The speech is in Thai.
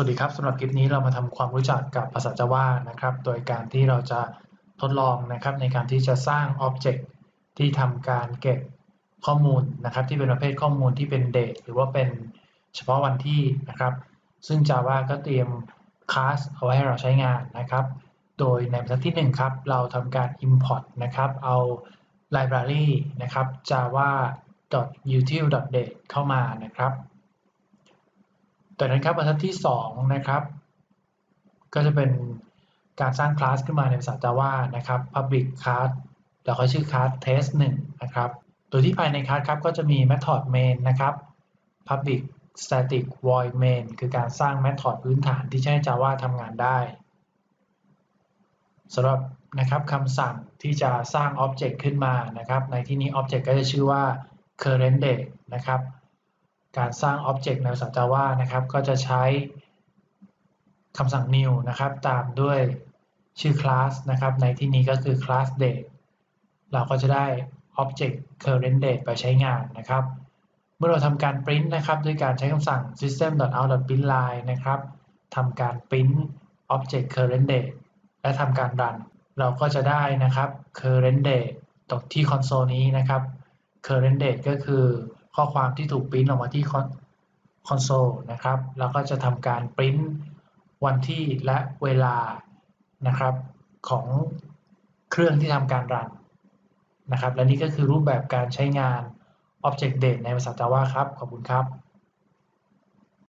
สวัสดีครับสำหรับคลิปนี้เรามาทำความรู้จักกับภาษา Java นะครับ โดยการที่เราจะทดลองนะครับในการที่จะสร้าง Object ที่ทำการเก็บข้อมูลนะครับ ที่เป็นประเภทข้อมูลที่เป็น date หรือว่าเป็นเฉพาะวันที่นะครับ ซึ่ง Java ก็เตรียมคลาสเอาไว้ให้เราใช้งานนะครับ โดยในบรรทัดที่ 1 ครับ เราทำการ import นะครับ เอา library นะครับ java util date เข้ามานะครับ จากนั้นครับบรรทัดที่ 2 นะครับ ก็จะเป็นการสร้างคลาสขึ้นมาในภาษา Java นะครับ public class แล้วก็ชื่อคลาส test 1นะครับ โดยที่ภายในคลาสครับก็จะมี method main นะครับ public static void main คือการสร้าง method พื้นฐานที่ให้ Java ทำงานได้สำหรับนะครับคำสั่งที่จะสร้าง Object ขึ้นมานะครับ ในที่นี้ Object ก็จะชื่อว่า current date นะครับ การสร้าง Object ในภาษา Java นะครับ ก็จะใช้คำสั่ง new นะครับ ตามด้วยชื่อ class นะครับ ในที่นี้ก็คือ class date เราก็จะได้ Object current date ไปใช้งานนะครับ เมื่อเราทำการ print นะครับด้วยการใช้คำสั่ง system.out.println นะครับทำการ print Object current date และทำการรันเราก็จะได้นะครับ current date ตกที่คอนโซลนี้นะครับ current date ก็คือ ข้อความที่ถูกปริ้นออกมาที่คอนโซลนะครับ แล้วก็จะทำการปริ้นวันที่และเวลานะครับของเครื่องที่ทำการรันนะครับ และนี่ก็คือรูปแบบการใช้งาน Object Date ในภาษา Java ครับ ขอบคุณครับ